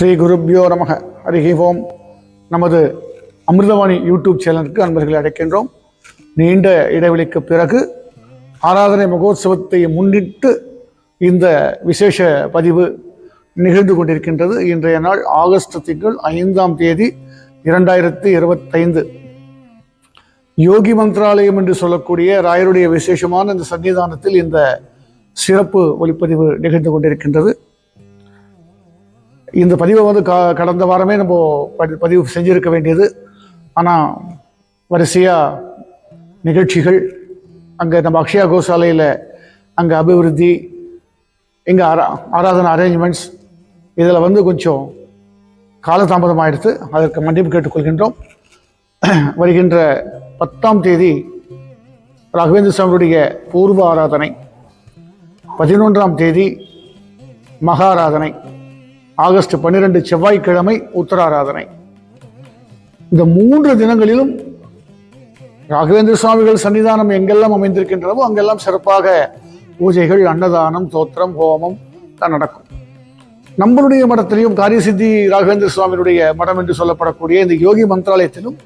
ஸ்ரீ குருப்யோ நமக. ஹரிஹி ஓம். நமது அமிர்தவாணி யூடியூப் சேனலுக்கு அன்பர்களை அழைக்கின்றோம். நீண்ட இடைவெளிக்கு பிறகு ஆராதனை மகோத்சவத்தை முன்னிட்டு இந்த விசேஷ பதிவு நிகழ்ந்து கொண்டிருக்கின்றது. இன்றைய நாள் ஆகஸ்ட் திங்கள் ஐந்தாம் தேதி இரண்டாயிரத்தி இருபத்தைந்து. யோகி மந்திராலயம் என்று சொல்லக்கூடிய ராயருடைய விசேஷமான இந்த சன்னிதானத்தில் இந்த சிறப்பு ஒளிப்பதிவு நிகழ்ந்து கொண்டிருக்கின்றது. இந்த பதிவை வந்து க கடந்த வாரமே நம்ம பதி பதிவு செஞ்சிருக்க வேண்டியது. ஆனால் வரிசையாக நிகழ்ச்சிகள் அங்கே நம்ம அக்ஷயா கோசாலையில் அங்கே அபிவிருத்தி இங்கே ஆரா ஆராதனை அரேஞ்ச்மெண்ட்ஸ் இதில் வந்து கொஞ்சம் காலதாமதம் ஆயிடுத்து அதற்கு மன்னிப்பு கேட்டுக்கொள்கின்றோம். வருகின்ற பத்தாம் தேதி ராகவேந்திர சுவாமியுடைய பூர்வ ஆராதனை. பதினொன்றாம் தேதி மகாராதனை ஆகஸ்ட் பன்னிரெண்டு செவ்வாய்க்கிழமை உத்தராராதனை. இந்த மூன்று தினங்களிலும் ராகவேந்திர சுவாமிகள் சன்னிதானம் எங்கெல்லாம் அமைந்திருக்கின்றனவோ அங்கெல்லாம் சிறப்பாக பூஜைகள் அன்னதானம் தோத்திரம் ஹோமம் தான் நடக்கும். நம்மளுடைய மடத்திலையும் காரியசித்தி ராகவேந்திர சுவாமியுடைய மடம் என்று சொல்லப்படக்கூடிய இந்த யோகி மந்திராலயத்திலும்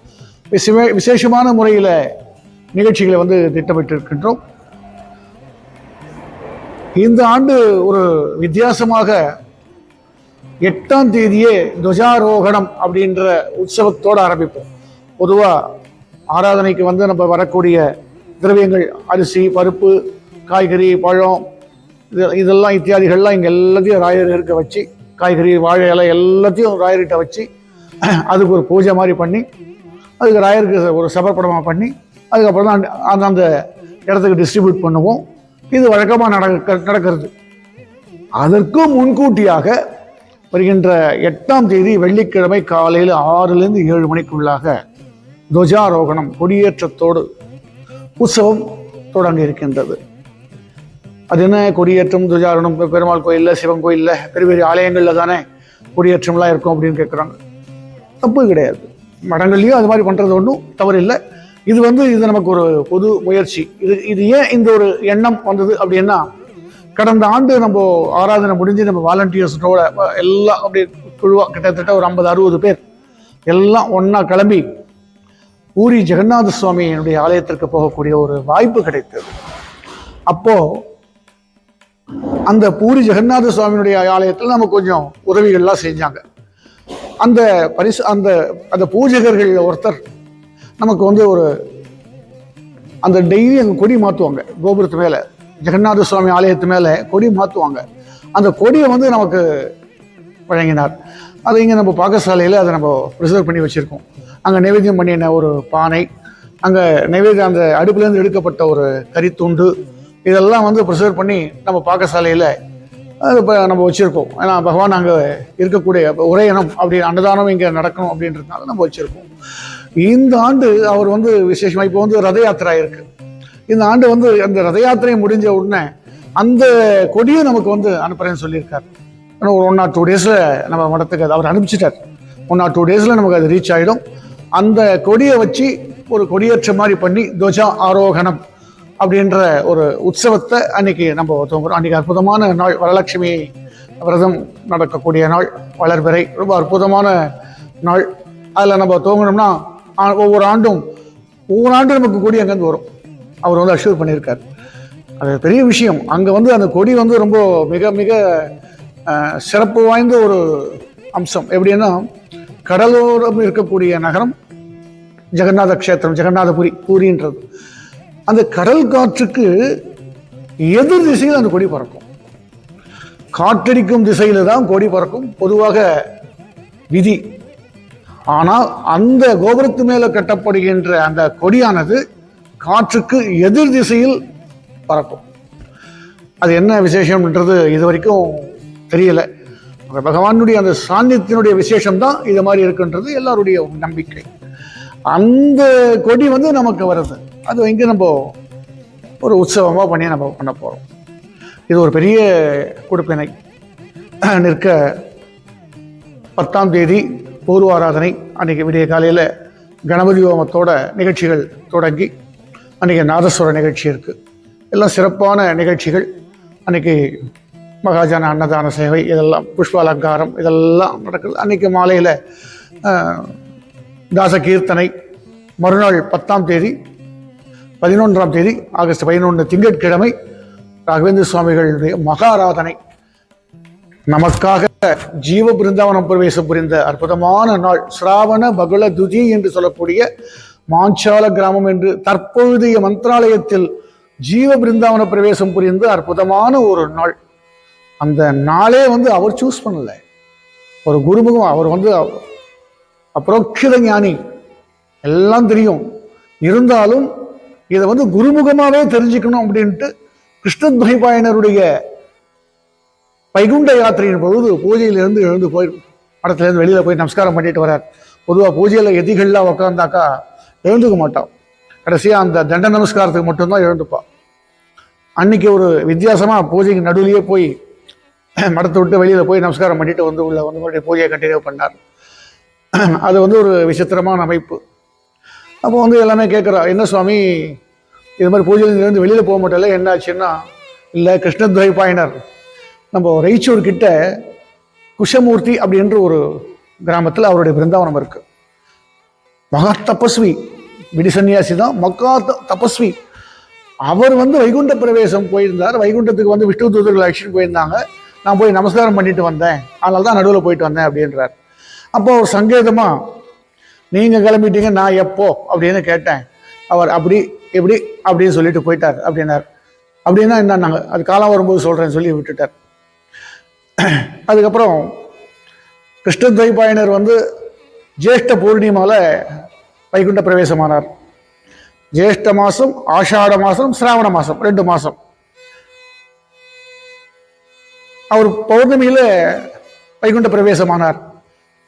விசே- விசேஷமான முறையில் நிகழ்ச்சிகளை வந்து திட்டமிட்டிருக்கின்றோம். இந்த ஆண்டு ஒரு வித்தியாசமாக எட்டாம் தேதியே துவஜாரோகணம் அப்படின்ற உற்சவத்தோடு ஆரம்பிப்போம். பொதுவாக ஆராதனைக்கு வந்து நம்ம வரக்கூடிய திரவியங்கள் அரிசி பருப்பு காய்கறி பழம் இது இதெல்லாம் இத்தியாதிகள்லாம் இங்கே எல்லாத்தையும் ராயர் இருக்க வச்சு காய்கறி வாழை இலை எல்லாத்தையும் ராயர்கிட்ட வச்சு அதுக்கு ஒரு பூஜை மாதிரி பண்ணி அதுக்கு ராயருக்கு ஒரு சமர்ப்பணமாக பண்ணி அதுக்கப்புறம் தான் அந்த அந்த இடத்துக்கு டிஸ்ட்ரிபியூட் பண்ணுவோம். இது வழக்கமாக நடக்க நடக்கிறது. அதற்கும் முன்கூட்டியாக வருகின்ற எட்டாம் தேதி வெள்ளிக்கிழமை காலையில் ஆறிலிருந்து ஏழு மணிக்குள்ளாக துவஜாரோகணம் கொடியேற்றத்தோடு உற்சவம் தொடங்க இருக்கின்றது. அது என்ன? கொடியேற்றம் துவஜாரோகணம் பெருமாள் கோயிலில் சிவன் கோயிலில் பெரிய பெரிய ஆலயங்களில் தானே கொடியேற்றம்லாம் இருக்கும் அப்படின்னு கேட்குறாங்க தப்பு கிடையாது. மடங்கள்லேயும் அது மாதிரி பண்ணுறது ஒன்றும் தவறு இல்லை இது வந்து இது நமக்கு ஒரு பொது முயற்சி. இது இது ஏன் இந்த ஒரு எண்ணம் வந்தது அப்படின்னா கடந்த ஆண்டு நம்ம ஆராதனை முடிஞ்சு நம்ம வாலண்டியர்ஸோட எல்லாம் அப்படி குழுவாக கிட்டத்தட்ட ஒரு ஐம்பது அறுபது பேர் எல்லாம் ஒன்றா கிளம்பி பூரி ஜெகநாத சுவாமியினுடைய ஆலயத்திற்கு போகக்கூடிய ஒரு வாய்ப்பு கிடைத்தது. அப்போ அந்த பூரி ஜெகநாத சுவாமியினுடைய ஆலயத்தில் நம்ம கொஞ்சம் உதவிகள்லாம் செஞ்சாங்க. அந்த பரிசு அந்த அந்த பூஜகர்கள் ஒருத்தர் நமக்கு வந்து ஒரு அந்த டெய்லி அங்கே கொடி மாற்றுவாங்க கோபுரத்து மேலே. ஜெகநாத சுவாமி ஆலயத்து மேலே கொடி மாற்றுவாங்க அந்த கொடியை வந்து நமக்கு வழங்கினார். அது இங்கே நம்ம பாகசாலையில் அதை நம்ம ப்ரிசர்வ் பண்ணி வச்சுருக்கோம். அங்கே நைவேத்தியம் பண்ணின ஒரு பானை அங்கே நைவேத்தியம் அந்த அடுப்புலேருந்து எடுக்கப்பட்ட ஒரு கறித்துண்டு இதெல்லாம் வந்து ப்ரிசர்வ் பண்ணி நம்ம பாகசாலையில் அது இப்போ நம்ம வச்சுருக்கோம். ஏன்னா பகவான் அங்கே இருக்கக்கூடிய உரையணம் அப்படி அன்னதானம் இங்கே நடக்கணும் அப்படின்றதுனால நம்ம வச்சுருக்கோம். இந்த ஆண்டு அவர் வந்து விசேஷமாக இப்போ வந்து ரத யாத்திரா இருக்குது இந்த ஆண்டு வந்து அந்த ரத யாத்திரை முடிஞ்ச உடனே அந்த கொடியை நமக்கு வந்து அனுப்புறேன்னு சொல்லியிருக்கார். ஆனால் ஒரு ஒன் ஆர் டூ டேஸில் நம்ம மடத்துக்கு அது அவர் அனுப்பிச்சிட்டார். ஒன் ஆர் டூ டேஸில் நமக்கு அது ரீச் ஆகிடும் அந்த கொடியை வச்சு ஒரு கொடியேற்ற மாதிரி பண்ணி துவஜா ஆரோகணம் அப்படின்ற ஒரு உற்சவத்தை அன்னைக்கு நம்ம துவங்குறோம். அன்னைக்கு அற்புதமான நாள் வரலட்சுமி விரதம் நடக்கக்கூடிய நாள் வளர்பிறை ரொம்ப அற்புதமான நாள். அதில் நம்ம துவங்கணும்னா ஒவ்வொரு ஆண்டும் ஒவ்வொரு ஆண்டும் நமக்கு கொடி அங்கேருந்து வரும்? அவர் வந்து அஷ்யூர் பண்ணியிருக்கார். அது பெரிய விஷயம். அங்கே வந்து அந்த கொடி வந்து ரொம்ப மிக மிக சிறப்பு வாய்ந்த ஒரு அம்சம். எப்படின்னா கடலோரம் இருக்கக்கூடிய நகரம் ஜெகநாத க்ஷேத்திரம் ஜெகநாதபுரி பூரின்றது. அந்த கடல் காற்றுக்கு எதிர் திசையில் அந்த கொடி பறக்கும். காற்றடிக்கும் திசையில் தான் கொடி பறக்கும். பொதுவாக விதி. ஆனால் அந்த கோபுரத்து மேலே கட்டப்படுகின்ற அந்த கொடியானது காற்றுக்கு எதிர் திசையில் பறக்கும். அது என்ன விசேஷம்ன்றது இது வரைக்கும் தெரியல பகவானுடைய அந்த சாந்தியத்தினுடைய விசேஷம் தான் இது மாதிரி இருக்குன்றது எல்லாருடைய நம்பிக்கை. அந்த கொடி வந்து நமக்கு வருது. அது இங்கே நம்ம ஒரு உற்சவமாக பண்ணி நம்ம பண்ண போகிறோம் இது ஒரு பெரிய கொடுப்பினை. நிற்க பத்தாம் தேதி பூர்வாராதனை அன்னைக்கு அன்றைக்கி விடிய காலையில் கணபதி ஹோமத்தோட நிகழ்ச்சிகள் தொடங்கி அன்றைக்கி நாதஸ்வர நிகழ்ச்சி இருக்குது எல்லாம் சிறப்பான நிகழ்ச்சிகள். அன்றைக்கி மகாஜன அன்னதான சேவை இதெல்லாம் புஷ்ப அலங்காரம் இதெல்லாம் நடக்குது. அன்னைக்கு மாலையில் தாச கீர்த்தனை. மறுநாள் பத்தாம் தேதி பதினொன்றாம் தேதி ஆகஸ்ட் பதினொன்று திங்கட்கிழமை ராகவேந்திர சுவாமிகளுடைய மகாராதனை. நமக்காக ஜீவ பிருந்தாவனம் பிரவேசம் புரிந்த அற்புதமான நாள். சிராவண பகுல துதி என்று சொல்லக்கூடிய மாஞ்சால கிராமம் என்று தற்பொழுதைய மந்திராலயத்தில் ஜீவ பிருந்தாவன பிரவேசம் புரிந்து அற்புதமான ஒரு நாள். அந்த நாளே வந்து அவர் சூஸ் பண்ணல. ஒரு குருமுகம் அவர் வந்து அப்ரோக்ஷித ஞானி. எல்லாம் தெரியும். இருந்தாலும் இதை வந்து குருமுகமாகவே தெரிஞ்சுக்கணும் அப்படின்ட்டு கிருஷ்ணத்வைபாயனருடைய வைகுண்ட யாத்திரையின் பொழுது பூஜையிலிருந்து எழுந்து போய் படத்துலேருந்து வெளியில் போய் நமஸ்காரம் பண்ணிட்டு வரார் பொதுவாக பூஜையில் எதிகள்லாம் உட்காந்தாக்கா எழுந்துக்க மாட்டான். கடைசியாக அந்த தண்ட நமஸ்காரத்துக்கு மட்டும்தான் எழுந்துப்பான் அன்னைக்கு ஒரு வித்தியாசமாக பூஜைக்கு நடுவிலேயே போய் மடத்தை விட்டு வெளியில் போய் நமஸ்காரம் பண்ணிட்டு வந்து உள்ள வந்து மறுபடியும் பூஜையை கண்டினியூ பண்ணார். அது வந்து ஒரு விசித்திரமான அமைப்பு. அப்போ வந்து எல்லாமே கேட்குறா என்ன சுவாமி இது மாதிரி பூஜையிலிருந்து வெளியில் போக மாட்டல என்ன ஆச்சுன்னா? இல்லை கிருஷ்ணத்வைபாயனர் நம்ம ரைச்சூர் கிட்ட குஷமூர்த்தி அப்படின்ற ஒரு கிராமத்தில் அவருடைய பிருந்தாவனம் இருக்குது மகா தபஸ்வி விடி சன்னியாசி தான் மக்கா தபஸ்வி. அவர் வந்து வைகுண்ட பிரவேசம் போயிருந்தார். வைகுண்டத்துக்கு வந்து விஷ்ணு தூதர்கள் அழைச்சிட்டு போயிருந்தாங்க. நான் போய் நமஸ்காரம் பண்ணிட்டு வந்தேன். அதனால தான் நடுவில் போயிட்டு வந்தேன் அப்படின்றார். அப்போ ஒரு சங்கேதமா நீங்க கிளம்பிட்டீங்க நான் எப்போ? அப்படின்னு கேட்டேன். அவர் அப்படி எப்படி? அப்படின்னு சொல்லிட்டு போயிட்டார் அப்படின்னார். அப்படின்னா என்னன்னாங்க அது காலம் வரும்போது சொல்கிறேன்னு சொல்லி விட்டுட்டார். அதுக்கப்புறம் கிருஷ்ணத்வைபாயனர் வந்து ஜேஷ்ட பூர்ணிமாவில் வைகுண்ட பிரவேசமானார். ஜேஷ்ட மாதம் ஆஷாட மாதம் சிராவண மாதம் ரெண்டு மாதம் அவர் பௌர்ணமியில் வைகுண்ட பிரவேசமானார்.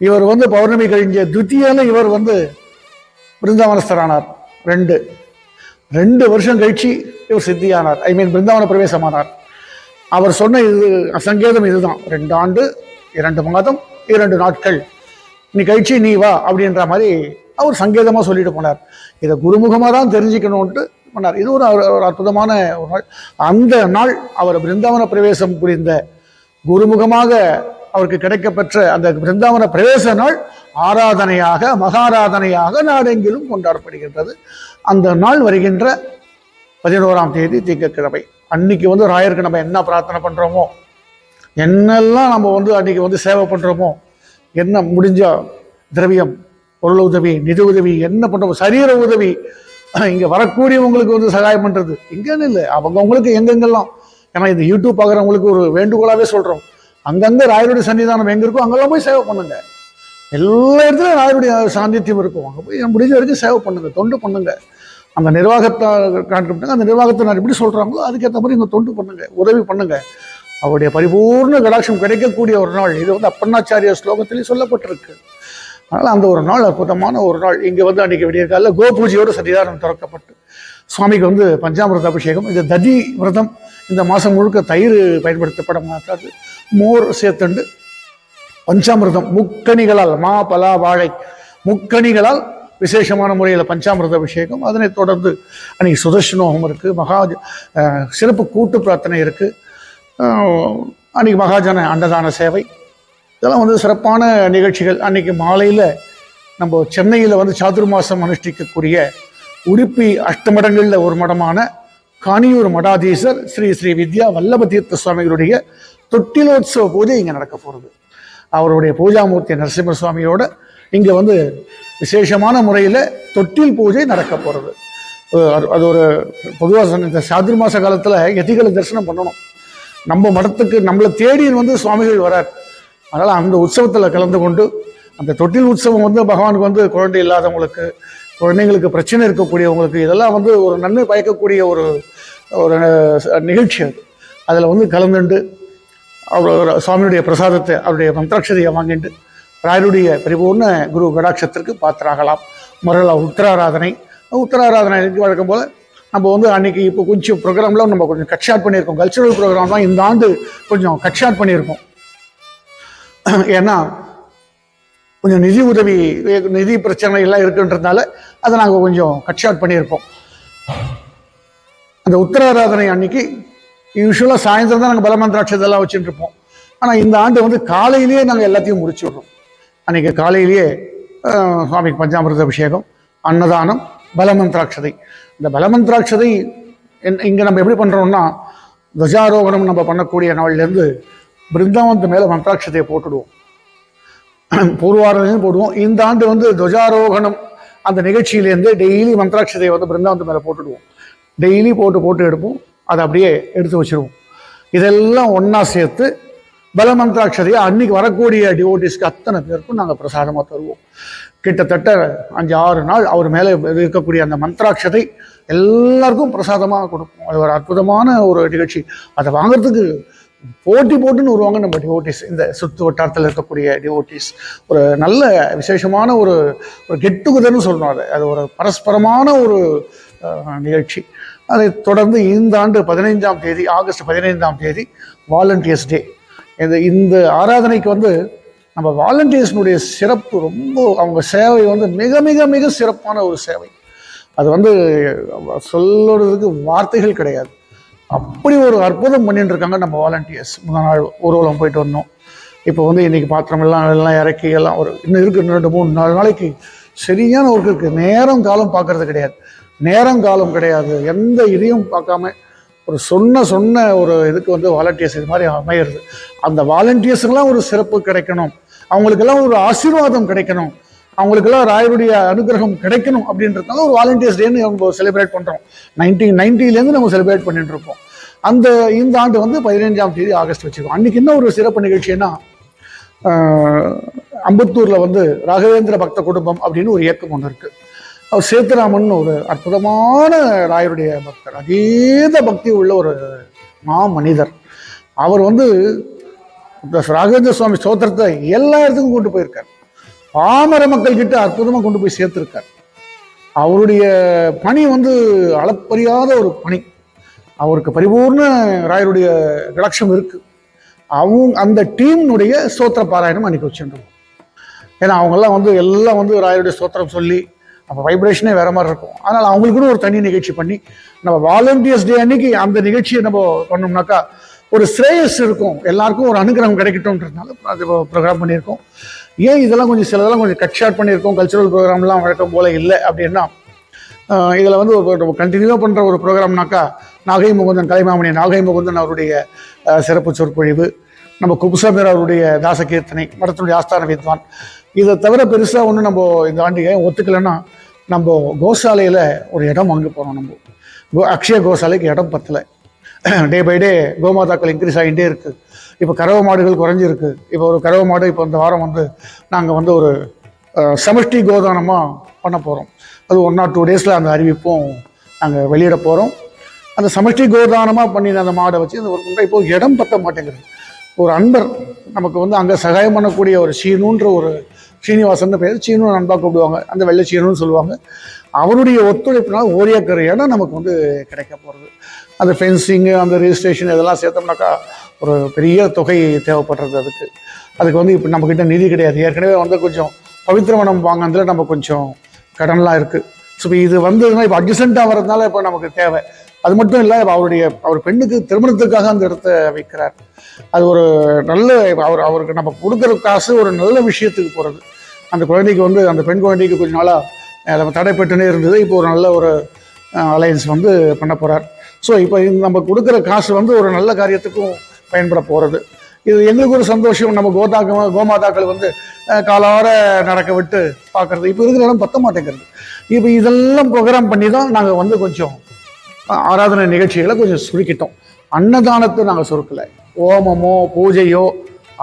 இவர் வந்து பௌர்ணமி கழிஞ்ச துத்தியால இவர் வந்து பிருந்தாவனஸ்தரானார். ரெண்டு. ரெண்டு வருஷம் கழிச்சு இவர் சித்தியானார். ஐ மீன் பிருந்தாவன பிரவேசமானார். அவர் சொன்ன இது சங்கேதம் இதுதான். ரெண்டு ஆண்டு இரண்டு மாதம் இரண்டு நாட்கள். நீ கழிச்சு நீ வா அப்படின்ற மாதிரி அவர் சங்கேதமாக சொல்லிட்டு போனார். இதை குருமுகமாக தான் தெரிஞ்சுக்கணும்ட்டு பண்ணார். இது ஒரு ஒரு- ஒரு அற்புதமான ஒரு நாள். அந்த நாள் அவர் பிருந்தாவன பிரவேசம் புரிந்த குருமுகமாக அவருக்கு கிடைக்கப்பெற்ற அந்த பிருந்தாவன பிரவேச நாள் ஆராதனையாக மகாராதனையாக நாடெங்கிலும் கொண்டாடப்படுகின்றது. அந்த நாள் வருகின்ற பதினோராம் தேதி திங்கட்கிழமை. அன்னைக்கு வந்து ராயருக்கு நம்ம என்ன பிரார்த்தனை பண்ணுறோமோ என்னெல்லாம் நம்ம வந்து அன்னைக்கு வந்து சேவை பண்ணுறோமோ என்ன முடிஞ்ச திரவியம் பொருள் உதவி நிதி உதவி என்ன பண்ணுறோம் சரீர உதவி. இங்க வரக்கூடியவங்களுக்கு வந்து சகாயம் பண்றது. இங்கன்னு இல்லை. அவங்கவுங்களுக்கு எங்கெங்கெல்லாம்? ஏன்னா இந்த யூடியூப் பார்க்குறவங்களுக்கு ஒரு வேண்டுகோளாவே சொல்றோம். அங்கங்க ராயருடைய சன்னிதானம் எங்க இருக்கோ அங்கெல்லாம் போய் சேவை பண்ணுங்க. எல்லா இடத்துலயும் ராயருடைய சாந்தித்தியம் இருக்கும். அங்க போய் முடிஞ்ச வரைக்கும் சேவை பண்ணுங்க தொண்டு பண்ணுங்க. அந்த நிர்வாகத்தை காண்பிட்டாங்க அந்த நிர்வாகத்தை எப்படி சொல்றாங்களோ அதுக்கேற்ற மாதிரி இங்க தொண்டு பண்ணுங்க உதவி பண்ணுங்க. அவருடைய பரிபூர்ண கடாட்சம் கிடைக்கக்கூடிய ஒரு நாள். இது வந்து அப்பண்ணாச்சாரிய ஸ்லோகத்திலே சொல்லப்பட்டிருக்கு. அதனால் அந்த ஒரு நாள் அற்புதமான ஒரு நாள் இங்கே வந்து அன்றைக்கி விடிய காலைல கோ சன்னிதானம் திறக்கப்பட்டு. சுவாமிக்கு வந்து பஞ்சாமிரத அபிஷேகம் இந்த ததி விரதம். இந்த மாதம் முழுக்க தயிர் பயன்படுத்தப்பட மாட்டாது. மோர் சேர்த்துண்டு பஞ்சாமிர்தம் முக்கணிகளால் மா பலா வாழை. முக்கணிகளால் விசேஷமான முறையில் பஞ்சாமிர்த அபிஷேகம். அதனைத் தொடர்ந்து அன்னைக்கு சுதர்ஷனோகம் இருக்குது மகா சிறப்பு கூட்டு பிரார்த்தனை இருக்குது அன்னைக்கு மகாஜன அன்னதான சேவை. இதெல்லாம் வந்து சிறப்பான நிகழ்ச்சிகள். அன்றைக்கி மாலையில் நம்ம சென்னையில் வந்து சாதுர்மாசம் அனுஷ்டிக்கக்கூடிய உடுப்பி அஷ்டமடங்களில் ஒரு மடமான காணியூர் மடாதீசர் ஸ்ரீ ஸ்ரீ வித்யா வல்லப தீர்த்த சுவாமிகளுடைய தொட்டிலோத்சவ பூஜை இங்கே நடக்க போகிறது அவருடைய பூஜாமூர்த்தி நரசிம்ம சுவாமியோட இங்கே வந்து விசேஷமான முறையில் தொட்டில் பூஜை நடக்க போகிறது அது ஒரு பொதுவாக இந்த சாதுர்மாச காலத்தில் எதிகளை தரிசனம் பண்ணணும். நம்ம மடத்துக்கு நம்மளை தேடி வந்து சுவாமிகள் வரார். அதனால் அந்த உற்சவத்தில் கலந்து கொண்டு அந்த தொட்டில் உற்சவம் வந்து பகவானுக்கு வந்து குழந்தை இல்லாதவங்களுக்கு குழந்தைங்களுக்கு பிரச்சனை இருக்கக்கூடியவங்களுக்கு இதெல்லாம் வந்து ஒரு நன்மை பயக்கக்கூடிய ஒரு ஒரு நிகழ்ச்சி அது. அதில் வந்து கலந்துண்டு அவர் சுவாமியுடைய பிரசாதத்தை அவருடைய மந்திராட்சதையை வாங்கிட்டு ராயருடைய பரிபூர்ண குரு கடாட்சத்திற்கு பாத்திராகலாம். முறையில் உத்தராராதனை உத்தராராதனைக்கு வழக்கம் போல் நம்ம வந்து அன்னைக்கு இப்போ கொஞ்சம் ப்ரோக்ராம்லாம் நம்ம கொஞ்சம் கட் ஷார்ட் பண்ணியிருக்கோம். கல்ச்சுரல் ப்ரோக்ராம்லாம் இந்த ஆண்டு கொஞ்சம் கட் ஷார்ட் பண்ணியிருக்கோம். ஏன்னா கொஞ்சம் நிதி உதவி நிதி பிரச்சனை எல்லாம் இருக்குன்றதுனால அதை நாங்கள் கொஞ்சம் கட் ஷார்ட் பண்ணியிருக்கோம் அந்த உத்தராராதனை அன்னைக்கு யூஸ்வலாக சாயந்தரம் தான் நாங்கள் பலமந்திராட்சதெல்லாம் வச்சுட்டு இருப்போம் ஆனால் இந்த ஆண்டு வந்து காலையிலேயே நாங்கள் எல்லாத்தையும் முடிச்சு விடுறோம். அன்றைக்கி காலையிலேயே சுவாமிக்கு பஞ்சாமிரத அபிஷேகம் அன்னதானம் பலமந்திராட்சதை. இந்த பலமந்திராட்சதை இங்கே நம்ம எப்படி பண்ணுறோம்னா துவஜாரோகணம் நம்ம பண்ணக்கூடிய நாள்லேருந்து பிருந்தாவனத்து மேலே மந்திராட்சதையை போட்டுடுவோம். பூர்வாரணையும் போடுவோம். இந்த ஆண்டு வந்து துவஜாரோகணம் அந்த நிகழ்ச்சியிலேருந்து டெய்லி மந்திராட்சதையை வந்து பிருந்தாவனத்து மேலே போட்டுடுவோம். டெய்லி போட்டு போட்டு எடுப்போம். அதை அப்படியே எடுத்து வச்சிருவோம். இதெல்லாம் ஒன்றா சேர்த்து பலமந்திராட்சதையை அன்னைக்கு வரக்கூடிய டிவோட்டிஸ்க்கு அத்தனை பேருக்கும் நாங்கள் பிரசாதமாக தருவோம். கிட்டத்தட்ட அஞ்சு ஆறு நாள் அவர் மேலே இருக்கக்கூடிய அந்த மந்திராட்சதை எல்லாருக்கும் பிரசாதமாக கொடுக்கும் அது ஒரு அற்புதமான ஒரு நிகழ்ச்சி. அதை வாங்குறதுக்கு போட்டி போட்டுன்னு வருவாங்க நம்ம டிவோட்டிஸ் இந்த சுற்று வட்டாரத்தில் இருக்கக்கூடிய டிவோட்டிஸ் ஒரு நல்ல விசேஷமான ஒரு ஒரு கெட் டுகெதர்னு அதை அது. அது ஒரு பரஸ்பரமான ஒரு நிகழ்ச்சி. அதை தொடர்ந்து இந்த ஆண்டு பதினைஞ்சாம் தேதி ஆகஸ்ட் பதினைந்தாம் தேதி வாலண்டியர்ஸ் டே இந்த இந்த ஆராதனைக்கு வந்து நம்ம வாலண்டியர்ஸ்னுடைய சிறப்பு ரொம்ப அவங்க சேவை வந்து மிக மிக மிக சிறப்பான ஒரு சேவை. அது வந்து சொல்லுறதுக்கு வார்த்தைகள் கிடையாது. அப்படி ஒரு அற்புதம் பண்ணிட்டு இருக்காங்க நம்ம வாலண்டியர்ஸ் முத நாள் ஊர்வலம் போயிட்டு வந்தோம். இப்போ வந்து இன்னைக்கு பாத்திரம் எல்லாம் எல்லாம் இறக்கி எல்லாம் ஒரு இன்னும் இருக்கு இன்னும் ரெண்டு மூணு நாலு நாளைக்கு சரியான ஒர்க் இருக்கு. நேரம் காலம் பார்க்கறது கிடையாது. நேரம் காலம் கிடையாது. எந்த இதையும் பார்க்காம ஒரு சொன்ன சொன்ன ஒரு இதுக்கு வந்து வாலண்டியர்ஸ் இது மாதிரி அமையிறது. அந்த வாலண்டியர்ஸுக்கெல்லாம் ஒரு சிறப்பு கிடைக்கணும். அவங்களுக்கெல்லாம் ஒரு ஆசீர்வாதம் கிடைக்கணும். அவங்களுக்கெல்லாம் ராயருடைய அனுகிரகம் கிடைக்கணும் அப்படின்றதுனால ஒரு வாலண்டியர்ஸ் டேன்னு நம்ம செலிப்ரேட் பண்ணுறோம் நைன்டீன் நைன்டிலேருந்து நம்ம செலிப்ரேட் பண்ணிட்டு இருக்கோம் அந்த இந்த ஆண்டு வந்து பதினைஞ்சாம் தேதி ஆகஸ்ட் வச்சுருக்கோம் அன்னைக்கு என்ன ஒரு சிறப்பு நிகழ்ச்சின்னா அம்பத்தூரில் வந்து ராகவேந்திர பக்த குடும்பம் அப்படின்னு ஒரு இயக்கம் ஒன்று இருக்குது அவர் சேத்துராமன் ஒரு அற்புதமான ராயருடைய பக்தர். அதீத பக்தி உள்ள ஒரு மா மனிதர் அவர் வந்து ராகவேந்திர சுவாமி ஸ்தோத்திரத்தை எல்லா இடத்துக்கும் கொண்டு போயிருக்கார். பாமர மக்கள் கிட்ட அற்புதமா கொண்டு போய் சேர்த்திருக்கார். அவருடைய பணி வந்து அளப்பரியாத ஒரு பணி. அவருக்கு பரிபூர்ண ராயருடைய கலட்சம் இருக்கு. அவங்க அந்த டீம்னுடைய சோத்திர பாராயணம் அன்னைக்கு வச்சுருந்தோம். ஏன்னா அவங்கெல்லாம் வந்து எல்லாம் வந்து ராயருடைய சோத்திரம் சொல்லி அப்போ வைப்ரேஷனே வேற மாதிரி இருக்கும். அதனால் அவங்களுக்குன்னு ஒரு தனி நிகழ்ச்சி பண்ணி நம்ம வாலண்டியர்ஸ் டே அன்னைக்கு அந்த நிகழ்ச்சியை நம்ம பண்ணோம்னாக்கா ஒரு ஸ்ரேயஸ் இருக்கும். எல்லாருக்கும் ஒரு அனுகிரகம் கிடைக்கட்டும்ன்றதுனால அது ப்ரோக்ராம் பண்ணியிருக்கோம். ஏன் இதெல்லாம் கொஞ்சம் சிலதெல்லாம் கொஞ்சம் கட் ஷார்ட் பண்ணியிருக்கோம்? கல்ச்சுரல் ப்ரோக்ராம்லாம் வழக்கம் போல இல்லை அப்படின்னா இதில் வந்து ஒரு கண்டினியூவாக பண்ணுற ஒரு ப்ரோக்ராம்னாக்கா நாகை முகுந்தன் கலைமாமணி நாகை முகுந்தன் அவருடைய சிறப்பு சொற்பொழிவு நம்ம குப்சாமீர் அவருடைய தாசகீர்த்தனை மடத்தினுடைய ஆஸ்தான வித்வான். இதை தவிர பெருசாக ஒன்று நம்ம இந்த ஆண்டு ஏன் ஒத்துக்கலைன்னா நம்ம கோசாலையில் ஒரு இடம் வாங்க போகிறோம் நம்ம. அக்ஷய கோசாலைக்கு இடம் பத்தலை. டே பை டே கோமாதாக்கள் இன்க்ரீஸ் ஆகிட்டே இருக்குது இப்போ கறவை மாடுகள் குறைஞ்சிருக்கு. இப்போ ஒரு கறவை மாடு இப்போ இந்த வாரம் வந்து நாங்கள் வந்து ஒரு சமஷ்டி கோதானமாக பண்ண போகிறோம் அது ஒன் ஆர் டூ டேஸில் அந்த அறிவிப்பும் நாங்கள் வெளியிட போகிறோம் அந்த சமஷ்டி கோதானமாக பண்ணின அந்த மாடை வச்சு இந்த ஒரு இப்போ இடம் பத்த மாட்டேங்குது. ஒரு அன்பர் நமக்கு வந்து அங்கே சகாயம் பண்ணக்கூடிய ஒரு சீனுன்ற ஒரு ஸ்ரீனிவாசன் பேர். சீனு நண்பா கூப்பிடுவாங்க. அந்த வெள்ளை சீனுன்னு சொல்லுவாங்க. அவருடைய ஒத்துழைப்பினால் ஒரு ஏக்கர் இடம் நமக்கு வந்து கிடைக்க போகிறது அந்த ஃபென்சிங்கு அந்த ரிஜிஸ்ட்ரேஷன் இதெல்லாம் சேர்த்தோம்னாக்கா ஒரு பெரிய தொகை தேவைப்படுறது அதுக்கு. அதுக்கு வந்து இப்போ நம்மக்கிட்ட நிதி கிடையாது. ஏற்கனவே வந்து கொஞ்சம் பவித்திரவனம் வாங்கினதுல நம்ம கொஞ்சம் கடன்லாம் இருக்குது ஸோ இப்போ இது வந்ததுன்னா இப்போ அட்ஜசண்ட்டாக வரதுனால இப்போ நமக்கு தேவை. அது மட்டும் இல்லை இப்போ அவருடைய அவர் பெண்ணுக்கு திருமணத்துக்காக அந்த இடத்த வைக்கிறார். அது ஒரு நல்ல அவர் அவருக்கு நம்ம கொடுக்குற காசு ஒரு நல்ல விஷயத்துக்கு போகிறது அந்த குழந்தைக்கு வந்து அந்த பெண் குழந்தைக்கு கொஞ்ச நாளாக நம்ம தடைப்பட்டுனே இருந்தது. இப்போ ஒரு நல்ல ஒரு அலையன்ஸ் வந்து பண்ண போகிறார் ஸோ இப்போ நம்ம கொடுக்குற காசு வந்து ஒரு நல்ல காரியத்துக்கும் பயன்பட போகிறது இது எங்களுக்கு ஒரு சந்தோஷம். நம்ம கோதாக்க கோமாதாக்கள் வந்து காலார நடக்க விட்டு பார்க்கறது இப்போ இருக்கிற இடம் பத்த மாட்டேங்கிறது இப்போ இதெல்லாம் ப்ரோக்ராம் பண்ணி தான் நாங்கள் வந்து கொஞ்சம் ஆராதனை நிகழ்ச்சிகளை கொஞ்சம் சுருக்கிட்டோம். அன்னதானத்தை நாங்கள் சுருக்கலை. ஓமமோ பூஜையோ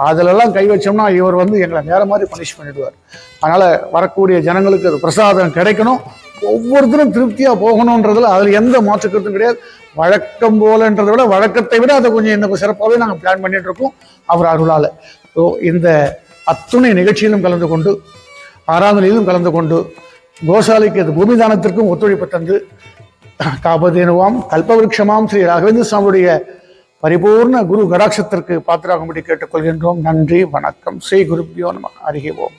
அதிலெல்லாம் கை வச்சோம்னா இவர் வந்து எங்களை நேர மாதிரி பனிஷ் பண்ணிடுவார். அதனால் வரக்கூடிய ஜனங்களுக்கு அது பிரசாதம் கிடைக்கணும். ஒவ்வொருத்தரும் திருப்தியாக போகணுன்றதுல அதில் எந்த மாற்று கருத்தும் கிடையாது. வழக்கம் போலன்றதை விட வழக்கத்தை விட அதை கொஞ்சம் இன்னும் சிறப்பாகவே நாங்கள் பிளான் பண்ணிட்டு இருக்கோம். அவர் அருளால். ஸோ இந்த அத்துணை நிகழ்ச்சியிலும் கலந்து கொண்டு ஆராதனையிலும் கலந்து கொண்டு கோசாலைக்கு அது பூமி தானத்திற்கும் ஒத்துழைப்பு தந்து காபதேனுவாம் கல்பவருஷமாம் ஸ்ரீ ராகவேந்திர சுவாமியுடைய பரிபூர்ண குரு கடாட்சத்திற்கு பாத்திராகும்படி கேட்டுக்கொள்கின்றோம். நன்றி வணக்கம். ஸ்ரீ குருப்பியோ நம. அருகே ஓம்.